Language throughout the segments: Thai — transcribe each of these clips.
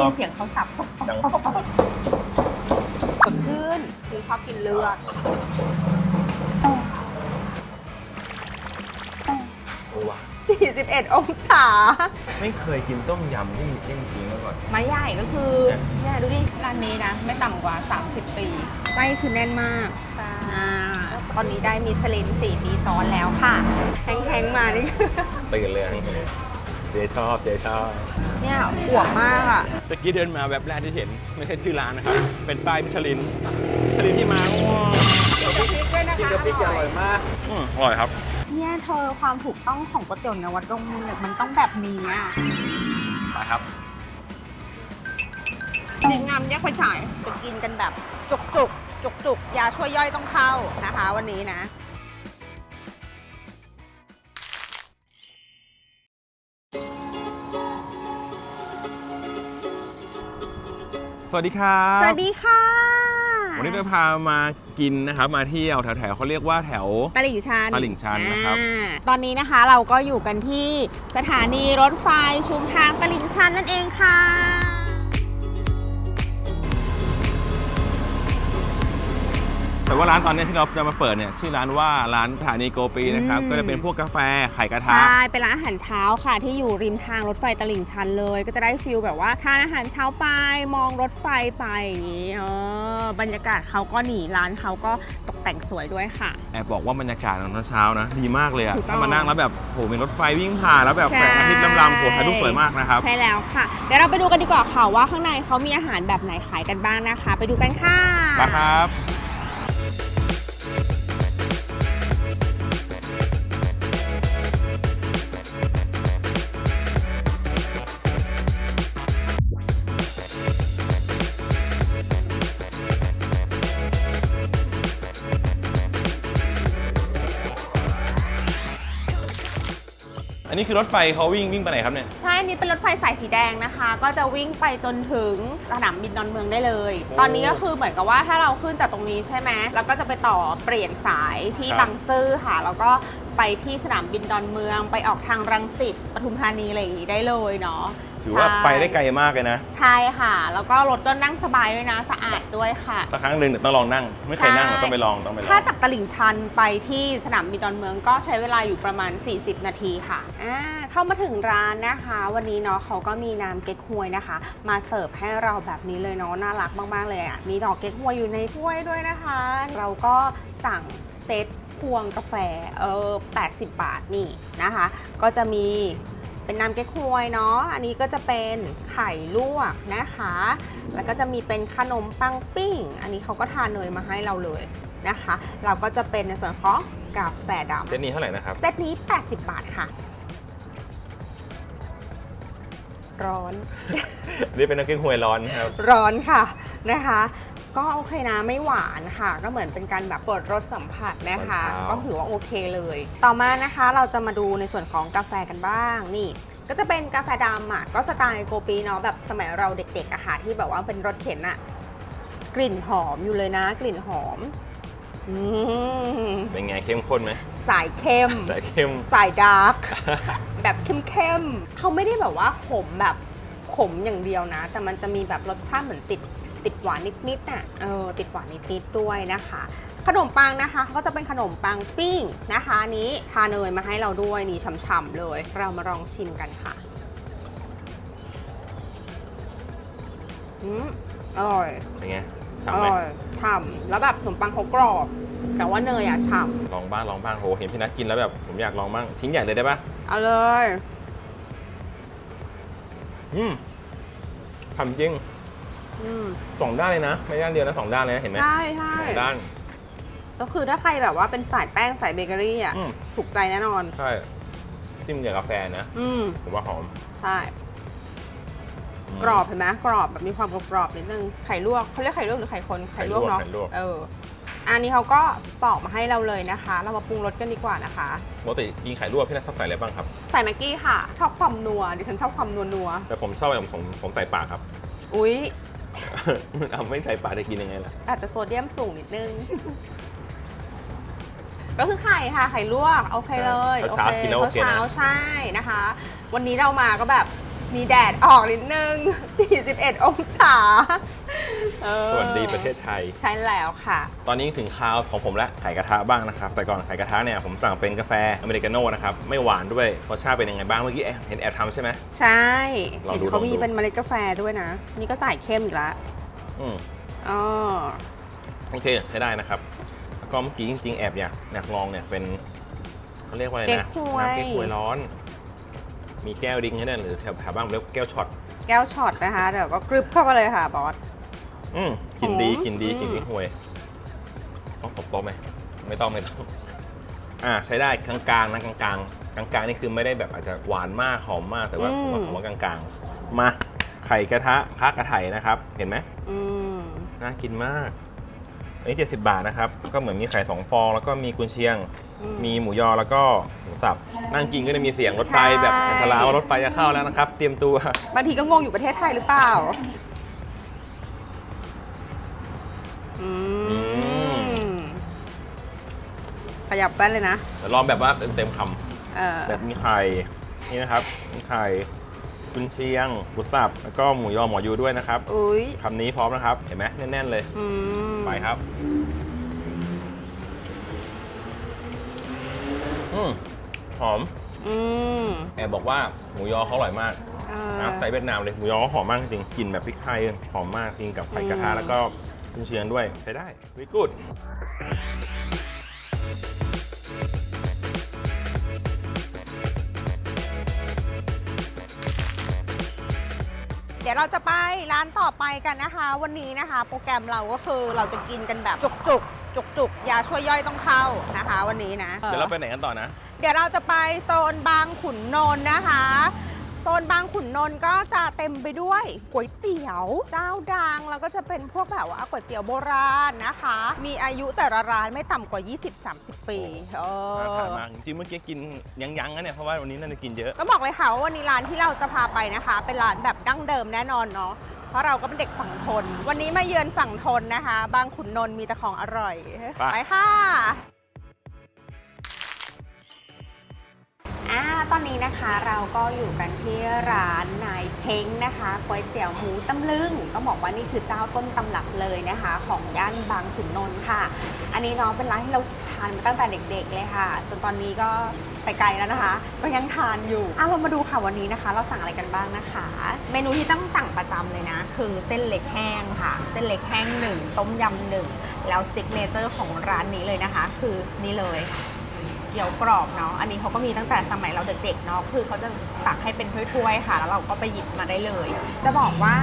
ยินเสียงเขาสับดังสดชื่นซื้อชอบกินเลือดโอ้ว่ะ41 องศา ไม่เคยกินต้มยำที่มีเส้นชีสมาก่อน ไม้ใหญ่ก็คือเนี่ยดูดิร้านนี้นะ ไม่ต่ำกว่า 30 ปีไส้คือแน่นมากอ่าตอนนี้ได้มิชลิน4ปีซ้อนแล้วค่ะแห้งๆมานี่ตื่นเลยอะ เจ๊ชอบเจ๊ชอบเนี่ยอวบมากอะตะกี้เดินมาแวบแรกที่เห็น ไม่ใช่ชื่อร้านนะครับ เป็นป้ายมิชลินมิชลินที่มาว้าวกินกับพริกอร่อยมากอืมอร่อยครับ เนี่ยเธอความถูกต้องของก๋วยเตี๋ยวเนวัดดงมูลเนี่ยมันต้องแบบนี้อะไปครับดีงามแยกไฟฉายจะกินกันแบบจุกจุกจุกจุกๆยาช่วยย่อยต้องเข้านะคะ วันนี้นะ สวัสดีครับสวัสดีค่ะ วันนี้เราพามากินนะครับ มาเที่ยวแถวๆเขาเรียกว่าแถวตลิ่งชันตลิ่งชันนะครับอ่าตอนนี้นะคะเราก็อยู่กันที่สถานีรถไฟชุมทางตลิ่งชันนั่นเองค่ะ แต่ว่าร้านตอนนี้ที่เราจะมาเปิดเนี่ยชื่อร้านว่าร้านสถานีโกปีนะครับอืม ก็จะเป็นพวกกาแฟไข่กระทะ ใช่เป็นร้านอาหารเช้าค่ะ ที่อยู่ริมทางรถไฟตลิ่งชันเลย ก็จะได้ฟิลแบบว่าทานอาหารเช้าไปมองรถไฟไปอย่างนี้เออบรรยากาศเขาก็หนีร้านเขาก็ตกแต่งสวยด้วยค่ะ แอบบอกว่าบรรยากาศตอนเช้านะดีมากเลยอะถูกต้องถ้ามานั่งแล้วแบบโหมีรถไฟวิ่งผ่านแล้วแบบใช่แสงอาทิตย์ลำๆโหถ่ายรูปสวยมากนะครับ ใช่แล้วค่ะ เดี๋ยวเราไปดูกันดีกว่าค่ะว่าข้างในเขามีอาหารแบบไหนขายกันบ้างนะคะ ไปดูกันค่ะไปครับ นนี้คือรถไฟเขาวิ่งวิ่งไปไหนครับเนี่ย ใช่อันนี้เป็นรถไฟสายสีแดงนะคะ ก็จะวิ่งไปจนถึงสนามบินดอนเมืองได้เลย โอ้ตอนนี้ก็คือเหมือนกับว่าถ้าเราขึ้นจากตรงนี้ใช่ไหมแล้วก็จะไปต่อเปลี่ยนสายที่ครับ บางซื่อค่ะ แล้วก็ไปที่สนามบินดอนเมือง ไปออกทางรังสิตปทุมธานีอะไรอย่างนี้ได้เลยเนาะ ถือว่าใช่ไปได้ไกลมากเลยนะ ใช่ค่ะ แล้วก็รถก็นั่งสบายด้วยนะ สะอาดด้วยค่ะสักครั้งหนึ่งเดี๋ยวต้องลองนั่ง ไม่เคยนั่งใช่ต้องไปลองต้องไปลองถ้าจากตลิ่งชันไปที่สนามบินดอนเมืองก็ใช้เวลาอยู่ประมาณ 40 นาทีค่ะอ่าเข้ามาถึงร้านนะคะ วันนี้เนาะเขาก็มีน้ำเก๊กฮวยนะคะ มาเสิร์ฟให้เราแบบนี้เลยเนาะน่ารักมาก ๆ เลยอะมีดอกเก๊กฮวยอยู่ในถ้วยด้วยนะคะ เราก็สั่งเซตพวงกาแฟเออ80 บาทนี่นะคะ ก็จะมี เป็นน้ำเก๊กฮวยเนาะ อันนี้ก็จะเป็นไข่ลวกนะคะ แล้วก็จะมีเป็นขนมปังปิ้ง อันนี้เขาก็ทานเนยมาให้เราเลยนะคะ เราก็จะเป็นในส่วนของกาแฟดำเจนนี้เท่าไหร่นะครับ เซตนี้ 80 บาทค่ะ ร้อน นี่เป็นน้ำเก๊กฮวยร้อนนะครับ ร้อนค่ะนะคะ ก็โอเคนะไม่หวานค่ะ ก็เหมือนเป็นการแบบเปิดรสสัมผัสนะคะตอนเช้าก็ถือว่าโอเคเลย ต่อมานะคะเราจะมาดูในส่วนของกาแฟกันบ้างนี่ก็จะเป็นกาแฟดำอะก็สไตล์โกปีเนาะแบบสมัยเราเด็กๆอะค่ะที่แบบว่าเป็นรสเข็นอะกลิ่นหอมอยู่เลยนะ กลิ่นหอมอืมเป็นไงเข้มข้นไหมสายเข้มแต่เข้มสายดาร์กแบบเข้มๆเขาไม่ได้แบบว่าขมแบบขมอย่างเดียวนะ แต่มันจะมีแบบรสชาติเหมือนติด ติดหวานนิดๆน่ะเออติดหวานนิดๆด้วยนะคะ ขนมปังนะคะก็จะเป็นขนมปังปิ้งนะคะอันนี้ทาเนยมาให้เราด้วยนี่ฉ่ำๆเลย เรามาลองชิมกันค่ะอืมอร่อยเป็นไงอฉ่ำไหมร่อยฉ่ำแล้วแบบขนมปังเขากรอบ แต่ว่าเนยอะฉ่ลองบ้างลองบ้างโหเห็นพี่นัทกินแล้วแบบผมอยากลองบ้างทิ้งใหญ่เลยได้ปะำเอาเลย อืมทำจริง อืมสองด้านเลยนะ ไม่ด้านเดียวนะสองด้านเลยนะเห็นไหมใช่ใช่สองด้าน ก็คือถ้าใครแบบว่าเป็นสายแป้งสายเบเกอรี่อะ อืม ถูกใจแน่นอน ใช่จิ้มกับกาแฟนะ อืมผมว่าหอมใช่ ม กรอบเห็นไหมกรอบแบบมีความกรอบๆนิดนึงไข่ลวกเขาเรียกไข่ลวกหรือไข่คนไข่ลวกเนาะไข่ลวก เออ อันนี้เขาก็ปอกมาให้เราเลยนะคะ เรามาปรุงรสกันดีกว่านะคะ ปกติกินไข่ลวกพี่นัทชอบใส่อะไรบ้างครับ ใส่แม็กกี้ค่ะ ชอบความนัวดิฉันชอบความนัวนัวแต่ผมชอบผมผมผมใส่ปากครับ ๆอุ๊ย เอาไม่ใส่ปากจะกินยังไงล่ะ อาจจะโซเดียมสูงนิดนึง ก็คือไข่ค่ะ ไข่ลวกโอเคเลยเช้าๆกินแล้วโอเคนะ เช้าๆใช่นะคะ วันนี้เรามาก็แบบมีแดดออกนิดนึง 41 องศา เออสวัสดีประเทศไทย ใช่แล้วค่ะ ตอนนี้ถึงคราวของผมแล้วไข่กระทะบ้างนะครับ แต่ก่อนไข่กระทะเนี่ยผมสั่งเป็นกาแฟอเมริกาโน่นะครับ ไม่หวานด้วยรสชาติเป็นยังไงบ้างเมื่อกี้แอบเห็นแอบทำใช่ไหม ใช่ลองเห็นดูเขาลองดู มีเป็นเมล็ดกาแฟด้วยนะ นี่ก็ใส่เข้มอีกแล้วอืม อ๋อ โอเคใช้ได้นะครับ แล้วก็เมื่อกี้จริงๆ แอบอยากอยากลองเนี่ยเป็นเขาเรียกว่าอะไรเก๊กนะฮวย น้ำเก๊กฮวยร้อน มีแก้วดิ้งให้ด้วยหรือแถวแถวบ้านผมเรียกแก้วช็อตแก้วช็อตนะคะ เดี๋ยวก็กรึบเข้าไปเลยค่ะบอส อืมกินดีหอมกินดีอืมกินเก๊กฮวยต้องตบโต๊ะไหมไม่ต้องไม่ต้องอ่าใช้ได้กลางๆนะกลางๆกลางๆนี่คือไม่ได้แบบอาจจะหวานมากหอมมากแต่ว่าผมว่าผมว่ากลางๆ มาไข่กระทะพักกระไถนะครับ เห็นไหมอืมน่ากินมาก อันนี้ 70 บาทนะครับ ก็เหมือนมีไข่2ฟอง แล้วก็มีกุนเชียงอืมมีหมูยอแล้วก็หมูสับ นั่งกินก็จะมีเสียงรถไฟใช่แบบอันตรายว่ารถไฟจะเข้าแล้วนะครับ เตรียมตัว บางทีก็งงอยู่ประเทศไทยหรือเปล่า ยับแป้นเลยนะเดี๋ยวลองแบบว่าเต็มๆคเออำแบบมีไข่นี่นะครับมีไข่กุนเชียงหมูสับแล้วก็หมูยอหมอยูด้วยนะครับอุ้ยคำนี้พร้อมนะครับ เห็นไหมแน่นๆเลยอืมไปครับอืมหอมอืมแอบบอกว่าหมูยอเขาอร่อยมาก เออน้ำสไตล์เวียดนามเลยหมูยอเขาหอมมากจริงกลิ่นแบบพริกไทยหอมมากกินกับไข่กระทะอืม แล้วก็กุนเชียงด้วยใช้ได้วิกูด ดี๋ยวเราจะไปร้านต่อไปกันนะคะ วันนี้นะคะ โปรแกรมเราก็คือเราจะกินกันแบบจุกจุกจุกจุกๆยาช่วยย่อยต้องเข้านะคะ วันนี้นะ เดี๋ยวเราไปไหนกันต่อนะ เดี๋ยวเราจะไปโซนบางขุนนนท์นะคะ โซนบางขุนนนท์ก็จะเต็มไปด้วยก๋วยเตี๋ยวเจ้าดังแล้วก็จะเป็นพวกแบบว่าก๋วยเตี๋ยวโบราณนะคะ มีอายุแต่ละร้านไม่ต่ำกว่า 20-30 ปีเอน่าทานอมากจริงๆเมื่อกี้กินยังๆนะเนี่ยเพราะว่าวันนี้น่าจะกินเยอะก็บอกเลยค่ะว่าวันนี้ร้านที่เราจะพาไปนะคะ เป็นร้านแบบดั้งเดิมแน่นอนเนาะเพราะเราก็เป็นเด็กฝั่งทน วันนี้มาเยือนฝั่งทนนะคะ บางขุนนนท์มีแต่ของอร่อยไปไปค่ะ อ่าตอนนี้นะคะเราก็อยู่กันที่ร้านนายเพ้งนะคะก๋วยเตี๋ยวหมูตำลึงต้องบอกว่านี่คือเจ้าต้นตำรับเลยนะคะ ของย่านบางขุนนนท์ค่ะ อันนี้เน้องเป็นร้านที่เราทานมาตั้งแต่เด็ก ๆ เลยค่ะ จนตอนนี้ก็ไปไกลแล้วนะคะ ก็ยังทานอยู่อะเรามาดูค่ะวันนี้นะคะ เราสั่งอะไรกันบ้างนะคะ เมนูที่ต้องสั่งประจำเลยนะ คือเส้นเล็กแห้งค่ะ เส้นเล็กแห้งหนึ่งต้มยำหนึ่งแล้วซิกเนเจอร์ของร้านนี้เลยนะคะ คือนี่เลย เกี๊ยวกรอบเนาะ อันนี้เขาก็มีตั้งแต่สมัยเราเด็กๆเนาะ คือเขาจะตักให้เป็นถ้วยๆค่ะ แล้วเราก็ไปหยิบมาได้เลย จะบอกว่า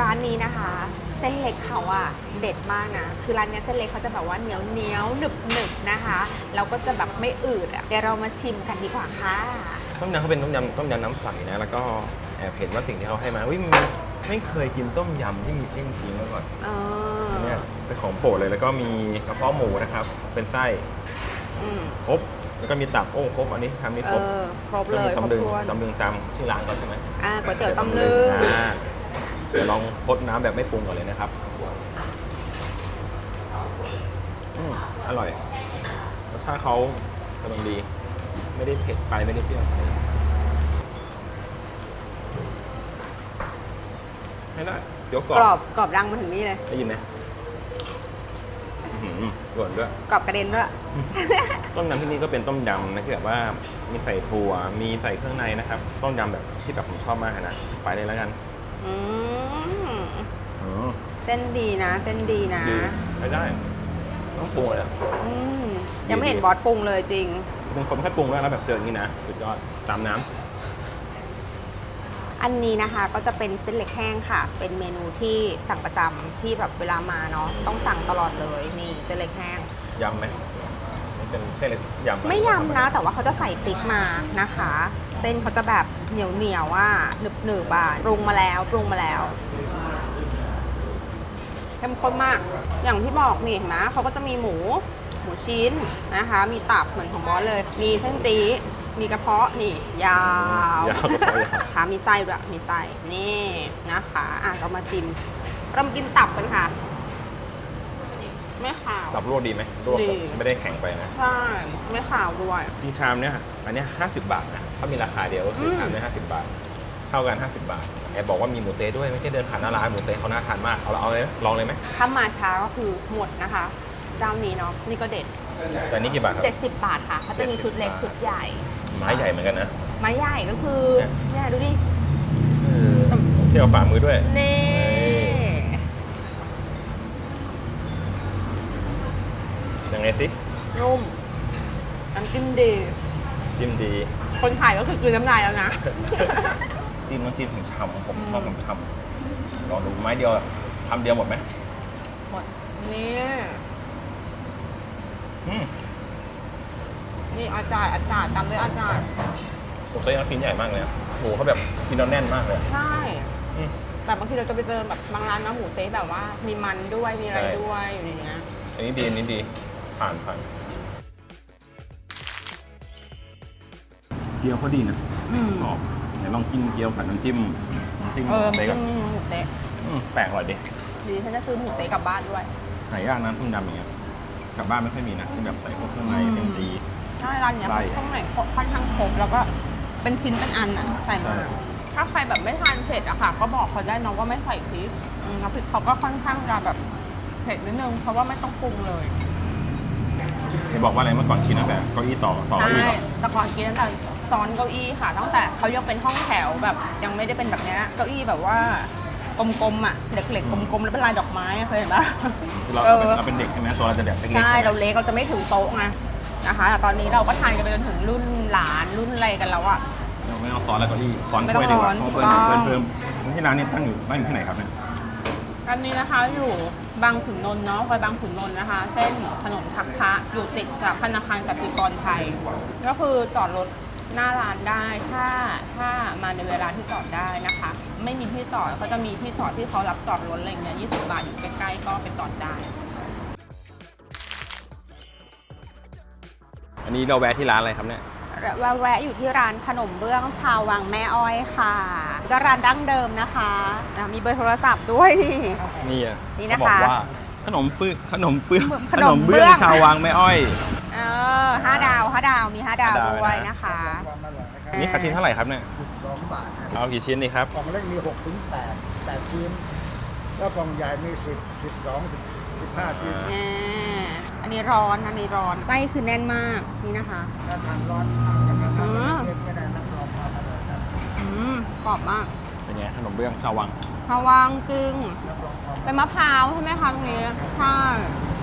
ร้านนี้นะคะ เส้นเล็กเขาอะเด็ดมากนะ คือร้านเนี้ยเส้นเล็กเขาจะแบบว่าเหนียวเหนียวๆหนึบหนึบๆนะคะ แล้วก็จะแบบไม่อืดอะเดี๋ยวเรามาชิมกันดีกว่าค่ะ ต้มยำเขาเป็นต้มยำต้มยำน้ำใสนะ แล้วก็แอบเห็นว่าสิ่งที่เขาให้มาวิมนไม่เคยกินต้มยำที่มีเส้นชีสมาก่อนอ๋ออันเนี่ยเป็นของโปรดเลยแล้วก็มีกระเพาะหมูนะครับ เป็นไส้ อืมครบ แล้วก็มีตับโอ้ครบอันนี้ทำนี่เอครบอครบก็เลมียครบตำลึงถ้วนตำลึงตามชื่อร้านเขาใช่ไหมอ่าก๋วยเตี๋ยวตำลึงอ่าเดี๋ยวลองซดน้ำแบบไม่ปรุงก่อนเลยนะครับอืมอร่อยรสชาติเขากำลังดี ไม่ได้เผ็ดไปไม่ได้เปรี้ยวไปไม่ได้เดี๋ยวกรกรออบบกรอบดังมาถึงนี่เลย ได้ยินไหมอื้อหือหวานด้วยกรอบกระเด็นด้วย ต้มยำที่นี่ก็เป็นต้มยำนะที่แบบว่ามีใส่ถั่วมีใส่เครื่องในนะครับ ต้มยำแบบที่แบบผมชอบมากนะไปเลยแล้วกันอืมอืมเส้นดีนะ เส้นดีนะดีใช้ได้ต้องปรุงเลยอะอืมยังไม่เห็นบอสปรุงเลยจริงเป็นคนไม่ค่อยปรุงแล้วแล้วแบบเจออย่างนี้นะสุดยอดตามน้อันนี้นะคะก็จะเป็นเส้นเล็กแห้งค่ะ เป็นเมนูที่สั่งประจำที่แบบเวลามาเนาะต้องสั่งตลอดเลยนี่เส้นเล็กแห้งำยำไหมมัน เป็นเส้นเล็กยำหไม่ยำนะ แต่ว่าเขาจะใส่พริกมานะคะ เส้นเขาจะแบบเหนียวเหนียวๆอะหนึบหนึบๆอะปรุงมาแล้วปรุงมาแล้วเข้มข้นมาก อย่างที่บอกนี่เห็นไหมเขาก็จะมีหมูหมูชิ้นนะคะ มีตับเหมือนของบอสเลย มีเส้นจี๊ดมีกระเพาะนี่ ยาวยาวกับเขายาวค่ะมีไส้ด้วยมีไส้นี่นะคะ อะเรามาชิมเรามากินตับกันค่ะ ไม่ขาวตับรวดดีไหมรวดดี ไม่ได้แข็งไปนะใช่ไม่ขาวด้วย จริงชามเนี้ยอันเนี้ย50 บาทนะถ้ามีราคาเดียวก็คืออม ชามเนี้ย50 บาท เท่ากัน 50 บาทแอบบอกว่ามีหมูเต๊ะด้วยไม่ใช่เดินผ่านหน้าร้านหมูเต๊ะเขาน่าทานมากเอาละเอาเลยไหมลองเลยไหมถ้ามาช้าก็คือหมดนะคะเจ้านี้เนาะนี่ก็เด็ด แต่นี่กี่บาทครับ 70 บาทค่ะเขาจะมีชุดเล็กชุดใหญ่ ไม้ใหญ่เหมือนกันนะไม้ใหญ่ก็คือเนี่ยเนี่ยดูดิเออเที่ยวฝ่ามือด้วย นี่ ยังไงสินุ่มน้ำจิ้มดีจิ้มดี คนขายก็คือกลืนน้ำลายแล้วนะ จิ้มน้ำจิ้มถึงฉ่ำผมชอบผมฉ่ำลองดูไม้เดียวคำเดียวหมดไหมหมดนี่อืมนี่อาจารย์อาจารย์ตามด้วยอาจารย์หมูเต๊ะเขาชิ้นใหญ่มากเลยอะโหเขาแบบชิ้นเราแน่นมากเลยอะใช่ อืม แต่บางทีเราจะไปเจอแบบบางร้านนะหมูเต๊ะแบบว่ามีมันด้วยมีอะไรใช่ ด้วยอยู่ในเนี้ยอันนี้ดีอันนี้ดี ผ่านผ่านเกี๊ยวเขาดีนะอืมกรอบไหนลองกินเกี๊ยวกับน้ำจิ้มน้ำจิ้มเออเต๊ะก่อนจิ้มหมูเต๊ะอืมแปลกอร่อยดิดีฉันจะซื้อหมูเต๊ะกลับบ้านด้วย หายากนะต้มยำอย่างเงี้ยกลับบ้านไม่ค่อยมีนะที่แบบใส่พวกเครื่องในอืม เต็มตี ใช่ร้านเนี้ยใช่ข้างในค่อนข้างครบแล้วก็เป็นชิ้นเป็นอันอะใส่มาใช่ ถ้าใครแบบไม่ทานเผ็ดอะค่ะ ก็บอกเขาได้เน้องว่าไม่ใส่พริกอืมน้ำพริกเขาก็ค่อนข้างจะแบบเผ็ดนิดนึงเพราะว่าไม่ต้องปรุงเลย เห็นบอกว่าอะไรเมื่อก่อนกินตั้งแต่เก้าอี้ต่อต่อใช่เก้าอี้ต่อแต่ก่อนกินตั้งแต่ซ้อนเก้าอี้ค่ะตั้งแต่เขายังเป็นห้องแถวแบบยังไม่ได้เป็นแบบเนี้ยเก้าอี้แบบว่ากลมๆอะเหล็กๆกลมๆแล้วเป็นลายดอกไม้อะเคยเห็นปะ คือเราเอเราเป็นอเราเป็นเด็กใช่ไหมตัวเราจะแบบเล็กๆใช่ไหมเราเล็กเราจะไม่ถึงโต๊ะไงนะคะแต่ตอนนี้เราก็ทานกันไปจนถึงรุ่นหลานรุ่นอะไรกันแล้วอะ เราไม่เอาซ้อนแล้วเก้าอี้ซ้อนไม่ถ้ต้องวยดีกว่าซ้อน เพราะเพิ่มถูกต้องเพิ่มเพิ่มที่ร้านนี้ตั้งอยู่ตั้งอยู่ที่ไหนครับเนี่ยอันนี้นะคะอยู่ บางขุนนนท์เนาะไปบางขุนนนท์นะคะ เส้นถนนทักพระอยู่ติดกับธนาคารกสิกรไทย ก็คือจอดรถหน้าร้านได้ถ้าถ้ามาในเวลาที่จอดได้นะคะ ไม่มีที่จอดก็จะมีที่จอดที่เขารับจอดรถอะไรเงี้ย20บาทอยู่ใกล้ๆก็ไปจอดได้ อันนี้เราแวะที่ร้านอะไรครับเนี่ย แวะอยู่ที่ร้านขนมเบื้องชาววังแม่อ้อยค่ะก็ร้านดั้งเดิมนะคะอะมีเบอร์โทรศัพท์ด้วยนี่ นี่อะนี่นะคะ เขาบอกว่าขนมปื้งขนมเปื้องขนมเบื้องชาววังแม่อ้อย เออห้าดาวห้าดาวมีห้าดาวห้าดาว ด้วยนะนะคะอันนี่ขาชิ้นเท่าไหร่ครับเนี่ยสองบาทเอากี่ชิ้นดีครับ กล่องเล็กมีหกถึงแปดแปดชิ้นแล้วกล่องใหญ่มีสิบสิบสองสิบ สิบห้าชิ้นอ่าอันนี้ร้อนอันนี้ร้อนไส้คือแน่นมากนี่นะคะ ถ้าทานร้อนจะกระทะอืมเล็กไม่ได้รับรองความอร่อยครับอืมกรอบมากเป็นไงขนมเบื้องชาววังพะวังกึ่งรับรองความเป็นมะพร้าวใช่ไหมคะตรงนี้ใช่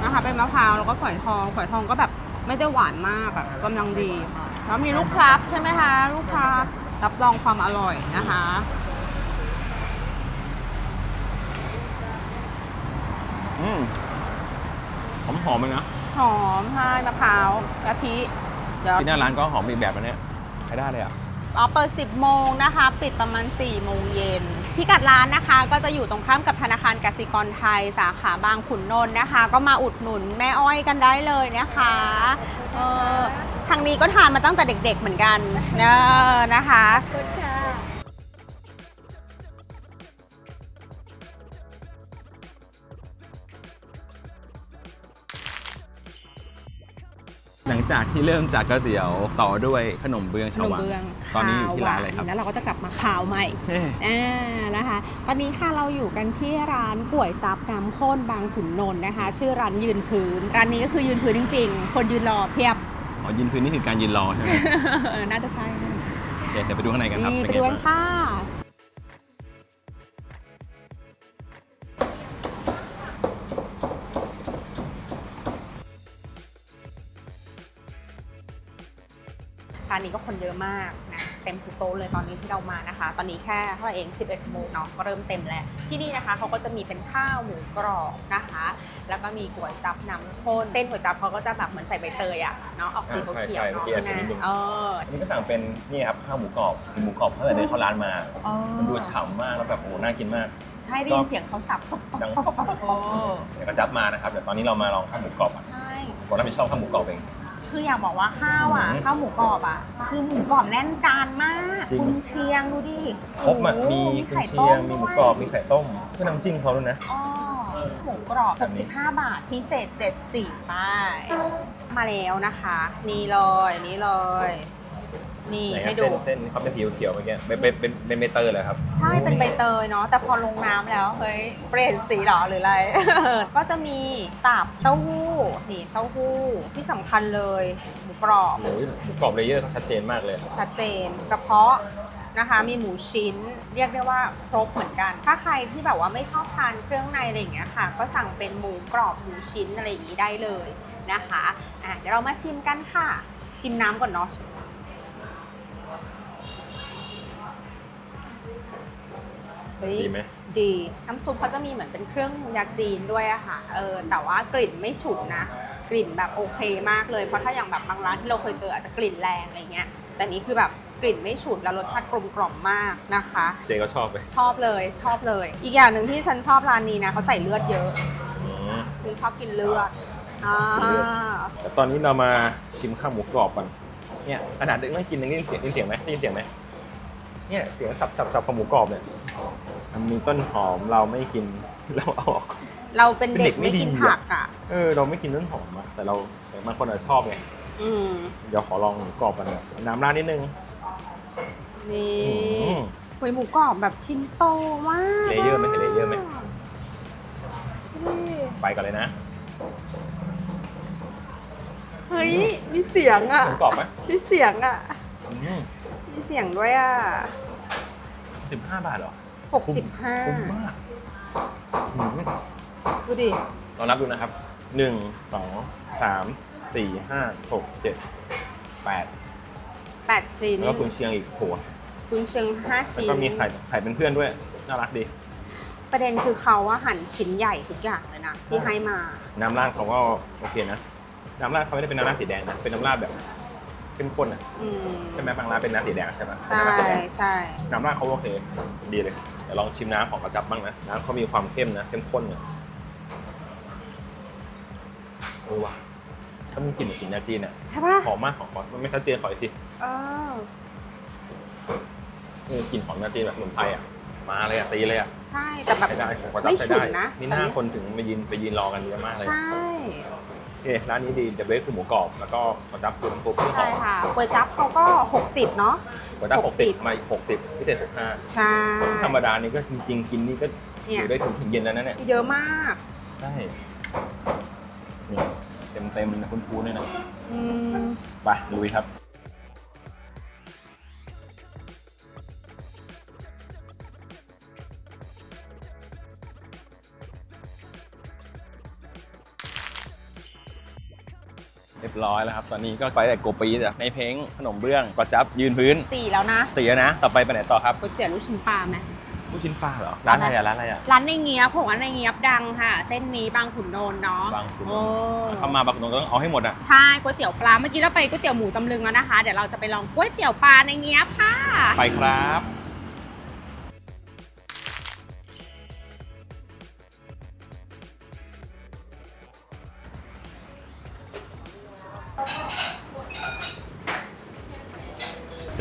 นะคะเป็นมะพร้าวแล้วก็ฝอยทองฝอยทองก็แบบไม่ได้หวานมากแบบกำลังดีแล้วมีลูกครับใช่ไหมคะ ลูกครับรับรองความอร่อยนะคะอืม หอมหอมๆเลยนะ หอมใช่มะพร้าวกะทิเดี๋ยวที่หน้าร้านก็หอมอีกแบบอันเนี้ยใช้ได้เลยอะอ๋อเปิด 10 โมงนะคะ ปิดประมาณ 4 โมงเย็นพิกัดร้านนะคะก็จะอยู่ตรงข้ามกับธนาคารกสิกรไทย สาขาบางขุนนนท์นะคะ ก็มาอุดหนุนแม่อ้อยกันได้เลยนะคะเออทางนี้ก็ทานมาตั้งแต่เด็กๆเหมือนกันเนอะนะคะ จากที่เริ่มจากก๋วยเตี๋ยวต่อด้วยขนมเบื้องขชาวนมวังเบื้องตอนนี้อยู่ที่ร้านอะไรขวหวครับ แล้วเราก็จะกลับมาข่าวใหม่เฮ้อ่านะคะ ตอนนี้ค่ะเราอยู่กันที่ร้านก๋วยจับน้ำข้นบางขุนนนท์นะคะ ชื่อร้านยืนพื้น ร้านนี้ก็คือยืนพื้นจริง ๆ คนยืนรอเพียบ อ๋อยืนพื้นนี่คือการยืนรอใช่ไหมเออน่าจะใช่น่าจะใช่เดี๋ยวจะไปดูข้างในกันครับนี่เป็นไปไงดูกับ้านงค่ะ ร้านนี้ก็คนเยอะมากนะเต็มทุกโต๊ะเลยตอนนี้ที่เรามานะคะ ตอนนี้แค่เท่าไหร่เอง 11โมงเนาะก็เริ่มเต็มแล้ว ที่นี่นะคะเขาก็จะมีเป็นข้าวหมูกรอบนะคะ แล้วก็มีก๋วยจับน้ำข้นเต้นก๋วยจับเขาก็จะแบบเหมือนใส่ใบเตยอะเนาะออกสีอ่าใช่เขียวใช่ๆเมื่อเนาะกี้แอบเห็นนิดนึงเอออันนี้ก็สั่งเป็นนี่ครับข้าวหมูกรอบหมูกรอบเขาแต่เดินเข้าร้านมาอ๋อมันดูฉ่ำมากแล้วแบบโอ้โหน่ากินมากใช่ได้ยินเสียงเขาสับตบดังตบตบตบเดี๋ยวก็จับมานะครับเดี๋ยวตอนนี้เรามาลองข้าวหมูกรอบอะใช่ผมรับผิดชอบข้าวหมูกรอบเอง คืออยากบอกว่าข้าวอะอืมข้าวหมูกรอบอะ คือหมูกรอบแน่นจานมาก จริง คุณเชียงดูดิครบอะโอ้โหมีกุนไข่เชีต้ยงมีหมูกรอบด้วยมีไข่ต้มคือน้ำจิ้มเขาด้วยนะอ๋อหมูกรอบแบบนี้65 บาท พิเศษ 74ป้ายมาแล้วนะคะ นี่เลยนี่เลย นี่ไหนอะให้ดู เส้นเส้นเขาเป็นสีเขียวๆเมื่อกี้เป็นเป็นเป็นเป็นเบเตอร์เลยครับใช่ เป็นใบเตยเนาะ แต่พอลงน้ำแล้ว เฮ้ย เปลี่ยนสีเหรอหรืออะไร ก็จะมีตับเต้าหู้ นี่เต้าหู้ ที่สำคัญเลยหมูกรอบหมูหมูกรอบเลเยอร์เขาชัดเจนมากเลย ชัดเจนกระเพาะนะคะ มีหมูชิ้น เรียกได้ว่าครบเหมือนกัน ถ้าใครที่แบบว่าไม่ชอบทานเครื่องในอะไรอย่างเงี้ยค่ะ ก็สั่งเป็นหมูกรอบหมูชิ้นอะไรอย่างงี้ได้เลยนะคะอะเดี๋ยวเรามาชิมกันค่ะ ชิมน้ำก่อนเนาะ ดีไหมดีน้ำซุปเขาจะมีเหมือนเป็นเครื่องยาจีนด้วยอะค่ะเออแต่ว่ากลิ่นไม่ฉุนนะ กลิ่นแบบโอเคมากเลยเพราะถ้าอย่างแบบบางร้านที่เราเคยเจออาจจะกลิ่นแรงอะไรเงี้ยแต่นี้คือแบบกลิ่นไม่ฉุนแล้วรสชาติกลมกล่อมมากนะคะ เจก็ชอบไปชอบเลยชอบเลย อีกอย่างหนึ่งที่ฉันชอบร้านนี้นะเขาใส่เลือดเยอะอืมฉันชอบกินเลือดอ่าแต่ตอนนี้เรามาชิมข้าวหมูกรอบกันเนี่ยขนาดเด็กไม่กินยังได้ยินเสียงได้ยินเสียงไหมได้ยินเสียงไหมเนี่ยเสียงสับสับสับของหมูกรอบเนี่ยมันมีต้นหอมเราไม่กิน เราเอาออก เราเป็นเด็กเป็นเด็กไม่ไม่กินดีผักอะ เออ เราไม่กินต้นหอมอะแต่เราแต่บางคนอาจจะชอบไงอืมเดี๋ยวขอลองหมูกรอบกันนะน้ำราดนิดนึงนี่อืมหอยหมูกรอบแบบชิ้นโตมากเลเยอร์ไหมเห็นเลเยอร์ไหม นี่ไปกันเลยนะเฮ้ย มีเสียงอะ หมูกรอบไหมมีเสียงอะ อืมมีเสียงด้วยอะ สิบห้าบาทเหรอ หกสิบห้าคุ้มมากอืมดูดิลองนับดูนะครับหนึ่งสองสามสี่ห้าหกเจ็ดแปดแปดชิ้นแล้วก็คุณเชียงอีกหัวคุณเชียงห้าแล้วชิ้น ก็มีไข่ไข่เป็นเพื่อนด้วย น่ารักดี ประเด็นคือเขาว่าหั่นชิ้นใหญ่ทุกอย่างเลยนะที่ให้มา น้ำราดเขาก็โอเคนะ น้ำราดเขาไม่ได้เป็นน้ำราดสีแดงนะ เป็นน้ำราดแบบเข้มข้นอะ อืมใช่ไหมบางร้านเป็นน้ำสีแดงใช่ไหมใช่ใช่ น้ำราดเขาโอเค ดีเลยเดี๋ยวลองชิมน้ำของกระจับบ้างนะ น้ำเขามีความเข้มนะ เข้มข้นเนี่ยเออว่ะถ้ามึงกลิ่นเหมือนกลิ่นยาจีนอะใช่ป่ะหอมมากหอมมันไม่ชัดเจนขออีกทีเออเออกลิ่นหอมยาจีนแบบสมุนไพรอะ มาเลยอะตีเลยอะ ใช่แต่แบบใช้ได้ของกระจับไม่ใช้ฉุได้นนะ นี่หน้าคนถึงไปยืนไปยืนรอกันเยอะมากเลย ใช่โอ เคร้านนี้ดีเดอะเบสคือหมูกรอบ แล้วก็กระจับคือน้ำซุปที่สใช่องค่ะก๋วยจั๊บเขาก็ 60 เนาะกระจับหหกกสิสิบบมาหกสิบพิเศษหกห้าใช่ ธรรมดานี่ก็จริง ๆ กินนี่ก็เนี่อยยู่ได้ถึงถึงเย็นแล้วนะเนี่ย เยอะมากใช่นี่เต็มเต็มๆนะคุณครูเนี่ยนะ อืม ไปลุยครับ เรียบร้อยแล้วครับ ตอนนี้ก็ไปแต่โกปีแต่ในเพลงขนมเบื้องกระจับยืนพื้นสี่แล้วนะสี่แล้วนะ ต่อไปไปไหนต่อครับก๋วยเตี๋ยวลูกชิ้นปลาไหมลูกชิ้นปลาเหรอ ร้านอะไรอะร้านอะไรอะร้านในเงียบผมว่าในเงียบดังค่ะ เส้นนี้บางขุนนนท์เนาะบางขุนนนท์โอ้เข้ามาบางคนต้องเอาให้หมดอะใช่ก๋วยเตี๋ยวปลาเมื่อกี้เราไปก๋วยเตี๋ยวหมูตำลึงแล้วนะคะ เดี๋ยวเราจะไปลองก๋วยเตี๋ยวปลาในเงียบค่ะ ไปครับ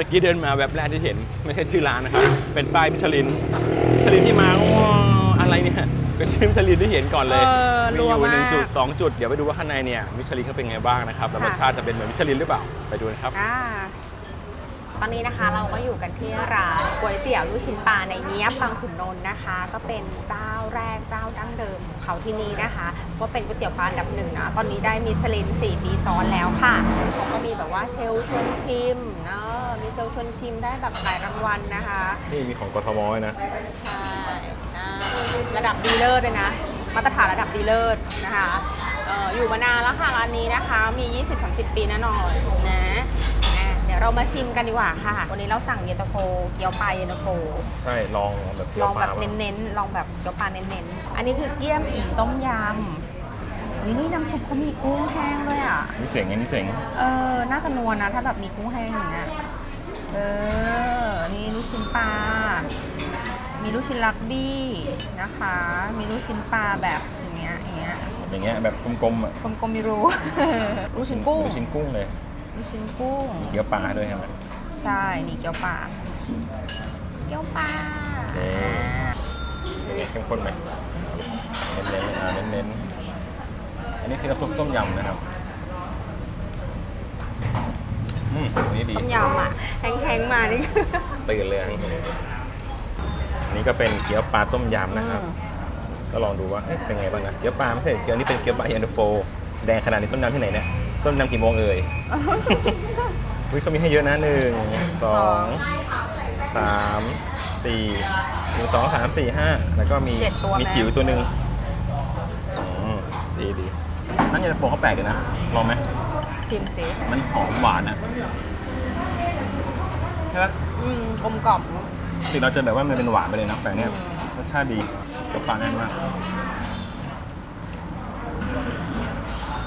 ตะกี้เดินมาแบบแรกที่เห็นไม่ใช่ชื่อร้านนะครับ เป็นป้ายมิชลินมิชลินที่มาว้าวอะไรเนี่ย ก็ชื่อมิชลินที่เห็นก่อนเลย เออมีรัอวยู่มากหนึ่งจุดสองจุด เดี๋ยวไปดูว่าข้างในเนี่ยมิชลินเขาเป็นไงบ้างนะครับแล้วรสค่ะชาติจะเป็นเหมือนมิชลินหรือเปล่า ไปดูนะครับค่ะตอนนี้นะคะเราก็อยู่กันที่ร้านก๋วยเตี๋ยวลูกชิ้นปลาในเนี้ยบบางขุนนนท์นะคะ ก็เป็นเจ้าแรกเจ้าดั้งเดิมของเขาที่นี่นะคะว่าเป็นก๋วยเตี๋ยวปลาอันดับหนึ่งนะตอนนี้ได้มิชลิน4ปีซ้อนแล้วค่ะเขาก็มีแบบว่าเชลชวนชิมเนาะมี เชลชวนชิมได้แบบหลายรางวัลนะคะนี่มีของกทมด้วยนะใช่อ่าระดับดีเลิศเลยนะ มาตรฐานระดับดีเลิศนะคะเอ่ออยู่มานานแล้วค่ะร้านนี้นะคะ มี 20-30 ปีแน่นอนนะอะเดี๋ยวเรามาชิมกันดีกว่าค่ะ วันนี้เราสั่งเย็นตาโฟเกี๊ยวปลาเย็นตาโฟ ใช่ลองแบบเกี๊ลยวองปแบลาบมาเน้นๆ ลองแบบเกี๊ยวปลาเน้นๆ อันนี้คือเกี๊ยมอีต้มยำนี่นี่น้ำซุปเขามีกุ้งแห้งด้วยอะ นี่เจ๋งไงนี่เจ๋งเออ น่าจะนัวนะ ถ้าแบบมีกุ้งแห้งอย่างเงี้ย เออ นี่ลูกชิ้นปลา มีลูกชิ้นลักบี้นะคะ มีลูกชิ้นปลาแบบอย่างเงี้ยอย่างเงี้ยอย่างเงี้ยแบบกลมๆอะกลมๆไม่รู้ลูกชิ้นกุ้ง ลูกชิ้นกุ้งเลย ลูกชิ้นกุ้ง มีเกี๊ยวปลาด้วยใช่ไหมใช่ นี่เกี๊ยวปลา เกี๊ยวปลาโอเคเป็นไงเข้มข้นไหมเน้นๆอ่าเน้นๆอันนี้คือน้ำซุปต้มยำนะครับ อืมอันนี้ดี ต้มยำอะแห้งๆมานี่ ตื่นเลยอันนี้อันนี้ก็เป็นเกี๊ยวปลาต้มยำนะครับ ก็ลองดูว่าเอ๊ะเป็นไงบ้างนะ เกี๊ยวปลาไม่ใช่เกี๊ยวนี่เป็นเกี๊ยวปลาเย็นตาโฟ แดงขนาดนี้ต้มยำที่ไหนเนี่ย ต้มยำกี่โมงเอ่ย อุ้ยเขามีให้เยอะนะหนึ่งสองสามสี่หนึ่งสองสามสี่ห้าแล้วก็มีเจ็ดตัวมีแม่จิ๋วตัวหนึ่งอืมดีดีนั่นเย็นตาโฟเขาแปลกเลยนะ ลองไหม ชิมสิมันหอมหวานอะใช่ปะอืมกลมกล่อมถึงเราจะแบบว่ามันเป็นหวานไปเลยนะแต่เนี้ยรสชาติดีกับปลาแน่นมาก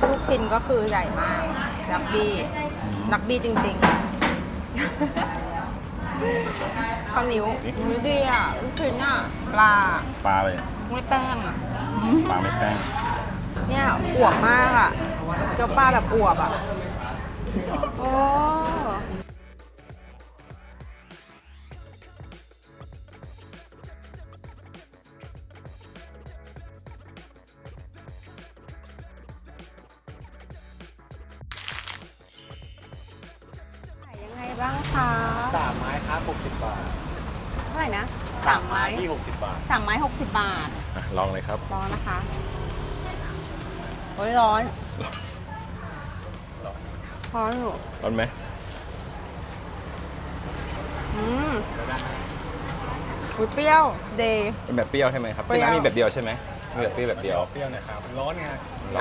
ลูกชิ้นก็คือใหญ่มากนักบี้นักบี้จริงๆข้าวนิ้วอุ๊ยดีอะลูกชิ้นอะปลาปลาเลยไม่แป้งอะปลาไม่แป้ง เนี่ยอวบมากอะเจ้าปลาแบบอวบอะโอ้ขายยังไงบ้างคะสามไม้ครับ60 บาทเท่าไหร่นะสามไม้ที่ 60 บาทสามไม้หกสิบบาท อะลองเลยครับร้อนนะคะ โอ้ยร้อน ร้อนอยู่ร้อนไหมอืมอุ๊ยเปรี้ยว เดย์ เป็นแบบเปรี้ยวใช่ไหมครับเปรี้ที่ยว ร้านมีแบบเดียวใช่ไหมมีแบบเปรี้ยวแบบเดียวเปรี้ยวหนะครับร้อนไง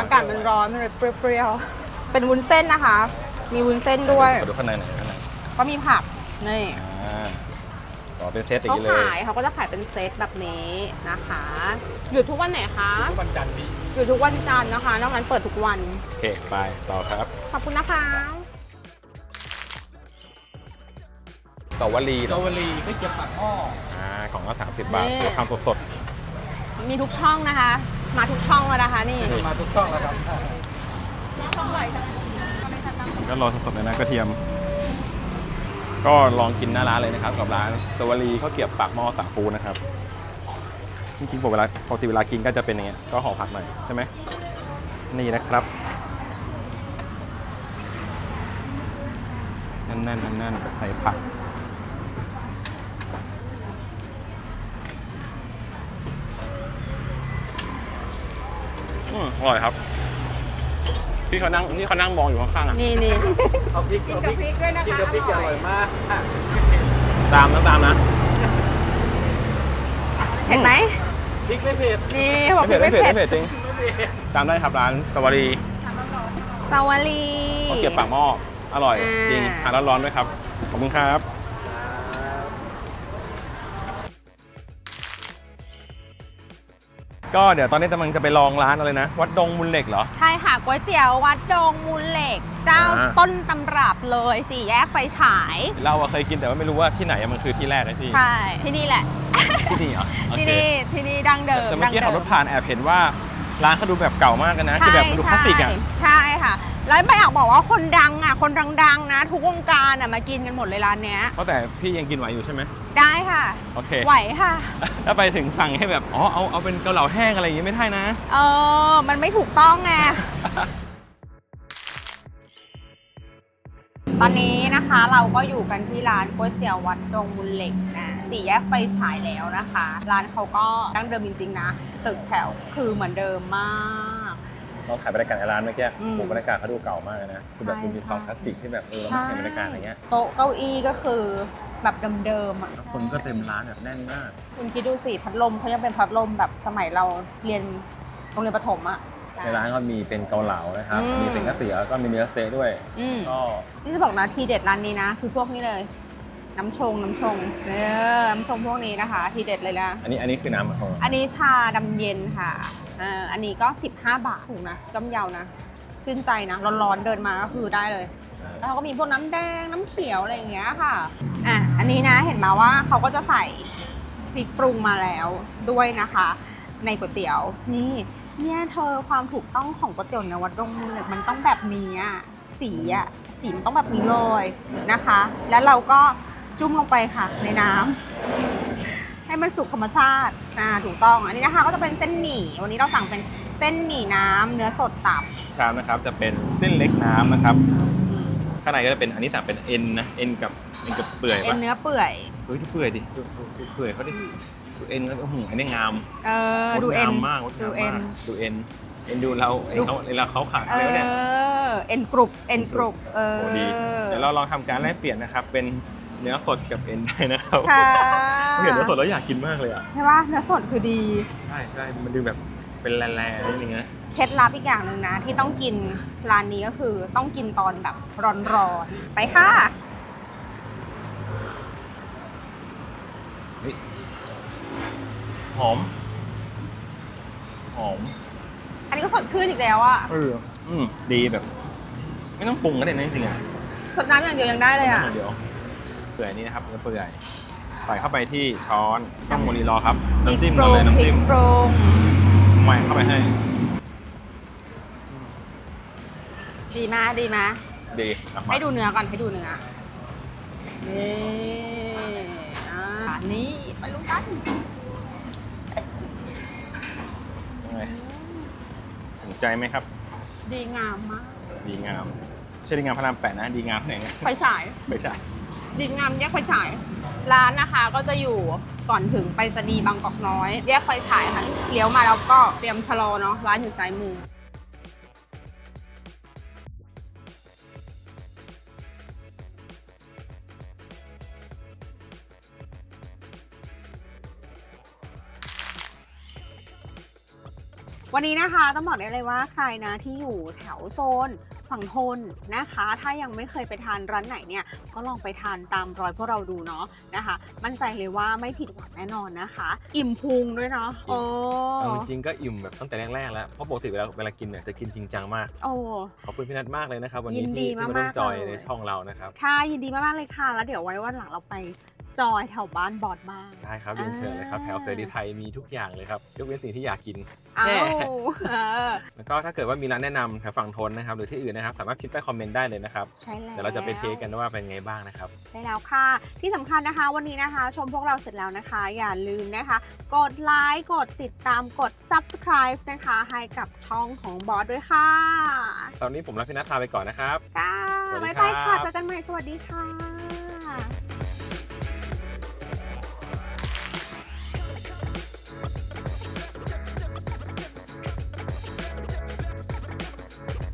อากาศมันร้อนมันเลยเปรี้ยวๆ เป็นวุ้นเส้นนะคะ มีวุ้นเส้นด้วย ขอดูข้างในหน่อยข้างในก็มีผัก นี่อ่าต่อเป็นเซตอย่างเขานี้เลยขายเขาก็จะขายเป็นเซตแบบนี้นะคะอยู่ทุกวันไหนคะ ทุกวันจันทร์ดี อยู่ทุกวันจันทร์นะคะนอกนั้นเปิดทุกวัน โอเคไปต่อครับขอบคุณนะคะต่อวลีโจวลีก๋วยเตี๋ยวปากหม้ออ่าของละสามสิบบาทนี่เพื่อความสดสด มีทุกช่องนะคะ มาทุกช่องแล้วนะคะนี่มาทุกช่องแล้วครับๆก็รอสดๆเลยนะกระเทียม ก็ลองกินหน้าร้านเลยนะครับ กับร้านสวลีข้าวเกรียบปากหม้อสาคูนะครับ จริงๆปกติเวลาปกติเวลากินก็จะเป็นอย่างเงี้ยก็ห่อผักหน่อยใช่ไหมนี่นะครับแน่นๆแน่นๆใส่ผักอืมอร่อยครับที่เขานั่งที่เขานั่งมองอยู่ข้างๆอะนี่นี่เอาพริกเอาพริกพริกด้วยนะคะกินกับพริกอร่อยมากตามนะตามนะ เห็นไหมพ ริกไม่เผ็ดนี่บอกไม่เผ็ดไม่ไม่เผ็ดเผ็ไม่ดเผ็ดจริงตามได้ครับร้านสวัสดีสวลีข้าวเกรี๊ยวปากหม้ออร่อยอ่าจริงทานร้อนๆด้วยครับ ขอบคุณครับก็เดี๋ยวตอนนี้กำลังจะไปลองร้านอะไรนะ วัดดงมูลเหล็กเหรอ ใช่ค่ะก๋วยเตี๋ยววัดดงมูลเหล็ก เจ้าอ่าต้นตำรับเลยสี่แยกไฟฉาย เราอะเคยกินแต่ว่าไม่รู้ว่าที่ไหนอะมันคือที่แรกไอ้ที่ใช่ที่นี่แหละ ที่นี่เหรอโอที่เคนี่ที่นี่ดังเดิมแต่เมื่อกี้ดัขังบเดิรถผ่านแอบเห็นว่าร้านเขาดูแบบเก่ามากกันนะคือแบบมันดูคลาสสิกอะใช่ค่ะ แล้วไม่อยากบอกว่าคนดังอะคนดังๆนะ ทุกวงการอะมากินกันหมดเลยร้านเนี้ยเพราะแต่พี่ยังกินไหวอยู่ใช่ไหมได้ค่ะ โอเค ไหวค่ะ ถ้าไปถึงสั่งให้แบบ อ๋อ เอา เอาเป็นเกาเหลาแห้งอะไรอย่างงี้ไม่ได้นะ เออ มันไม่ถูกต้องไง ตอนนี้นะคะเราก็อยู่กันที่ร้านก๋วยเตี๋ยววัดดงมูลเหล็กนะ สี่แยกไฟฉายแล้วนะคะ ร้านเขาก็ดั้งเดิมจริงๆนะ ตึกแถวคือเหมือนเดิมมาก เราถ่ายบรรยากาศในร้านเมื่อกี้อืมโอ้บรรยากาศเขาดูเก่ามากเลยนะ คือแบบใช่ดูมีความใช่คลาสสิกที่แบบเออเราไม่เห็นบรรยากาศอะไรเงี้ยโต๊ะเก้าอี้ก็คือแบบเดิมๆอะแล้วคนก็เต็มร้านแบบแน่นมาก คุณคิดดูสิพัดลมเขายังเป็นพัดลมแบบสมัยเราเรียนโรงเรียนประถมอะ ในร้านก็มีเป็นเกาเหลานะครับ อืม มีเป็นก๋วยเตี๋ยวแล้วก็มีเนื้อสเต๊กด้วย อืมก็ นี่จะบอกนะทีเด็ดร้านนี้นะ คือพวกนี้เลย น้ำชงน้ำชงเออน้ำชงพวกนี้นะคะ ทีเด็ดเลยนะ อันนี้อันนี้คือน้ำมะพร้าวอันนี้ชาดำเย็นค่ะอ่าอันนี้ก็ 15 บาทถูกนะจ้ำเยาวนะ ชื่นใจนะ ร้อนๆเดินมาก็คือได้เลย แล้วเขาก็มีพวกน้ำแดงน้ำเขียวอะไรอย่างเงี้ยค่ะอะ อันนี้นะเห็นมาว่าเขาก็จะใส่พริกปรุงมาแล้วด้วยนะคะ ในก๋วยเตี๋ยวนี่เนี่ยเธอความถูกต้องของก๋วยเตี๋ยวในวัดดงมูลเหล็กมันต้องแบบนี้อะสีอะสีมันต้องแบบนี้เลยนะคะ แล้วเราก็ จุ่มลงไปค่ะ ในน้ำให้มันสุกธรรมชาติอ่าถูกต้อง อันนี้นะคะก็จะเป็นเส้นหมี่วันนี้เราสั่งเป็นเส้นหมี่น้ำเนื้อสดตับชามนะครับจะเป็นเส้นเล็กน้ำนะครับข้างในก็จะเป็นอันนี้สั่งเป็นเอ็นนะเอ็นกับเอ็นกับเปื่อยเอ็นปะเนื้อเปื่อยเฮ้ยดูเปื่อยดิดูดูดูเปื่อยเขาดิดูเอ็นเขาโอ้โหอันนี้งามเออดูเอ็นงดงามมากงดดูงามเอ็นมากดูเอ็น เอ็นดูเราเอ็นเขาเอ็นเราเขาขาดเออะไรวะเนี่ยอเอ็นกรุบเอ็นกรุบเออโอ้ดีเดี๋ยวเราลองทำการแลกเปลี่ยนนะครับ เป็นเนื้อสดกับเอ็นได้นะครับค่ะเห็นเนื้อสดแล้วอยากกินมากเลยอะใช่ป่ะเนื้อสดคือดี ใช่ใช่มันดูแบบเป็นแร่ๆนิดนึงนะเคล็ดลับอีกอย่างหนึ่งนะ ที่ต้องกินร้านนี้ก็คือต้องกินตอนแบบร้อนๆไปค่ะ เฮ้ยหอมหอม อันนี้ก็สดชื่นอีกแล้วอะเอออืมดีแบบ ไม่ต้องปรุงก็ได้นะจริงๆอะสดน้ำอย่างเดียวยังได้เลยอะเดี๋ยวเปื่อยนี่นะครับเนื้อเปื่อยใส่เข้าไปที่ช้อนต้องโมลีรอครับน้ำจิ้มพริกก่อนเลยโปรุงน้ำพริจิ้กมโปรุงใหม่เข้าไปให้ ดีมากดีมากดีอะให้ดูเนื้อก่อนให้ดูเนื้อนี่อ่านี่ไปลุ้นกันยังไงสน ใจไหมครับ ดีงามมากดีงามไม่ใช่ดีงามพระรามแปดนะดีงามที่ไหนเนี่ยไฟฉาย ไม่ใช่ดีงามแยกไฟฉาย ร้านนะคะก็จะอยู่ก่อนถึงไปรษณีย์บางกอกน้อย แยกไฟฉายค่ะเลี้ยวมาแล้วก็เตรียมชะลอเนาะร้านอยู่ซ้ายมือ วันนี้นะคะต้องบอกได้เลยว่าใครนะที่อยู่แถวโซนฝั่งทนนะคะ ถ้ายังไม่เคยไปทานร้านไหนเนี่ยก็ลองไปทานตามรอยพวกเราดูเนาะนะคะ มั่นใจเลยว่าไม่ผิดหวังแน่นอนนะคะ อิ่มพุงด้วยเนาะโอ้เอาจริงๆก็อิ่มแบบตั้งแต่แรกๆแล้วเพราะปกติเวลาเวลากินเนี่ยจะกินจริงจังมากโอ้ขอบคุณพี่นัทมากเลยนะครับ วันนี้ยินดีที่ที่มาร่วมมากๆจอยเลยในช่องเรานะครับค่ะยินดีมากๆเลยค่ะ แล้วเดี๋ยวไว้วันหลังเราไป จอยแถวบ้านบอดบ้างได้ครับเรียนเชิญเลยครับอ่าแถวเสรีไทยมีทุกอย่างเลยครับยกเว้นสิ่งที่อยากกินเอ้าแน่เออแล้วก็ถ้าเกิดว่ามีร้านแนะนำแถวฝั่งทนนะครับหรือที่อื่นนะครับ สามารถพิมพ์ใต้คอมเมนต์ได้เลยนะครับใช่แล้วเดี๋ยวเราจะไปเทสกันว่าเป็นไงบ้างนะครับได้แล้วค่ะ ที่สำคัญนะคะวันนี้นะคะ ชมพวกเราเสร็จแล้วนะคะ อย่าลืมนะคะ กดไลค์กดติดตามกด subscribe นะคะ ให้กับช่องของบอสด้วยค่ะตอนนี้ผมและพี่นัทลาไปก่อนนะครับค่ะสวัสดีบ๊ายบายครัค่ะบเจอกันใหม่สวัสดีค่ะ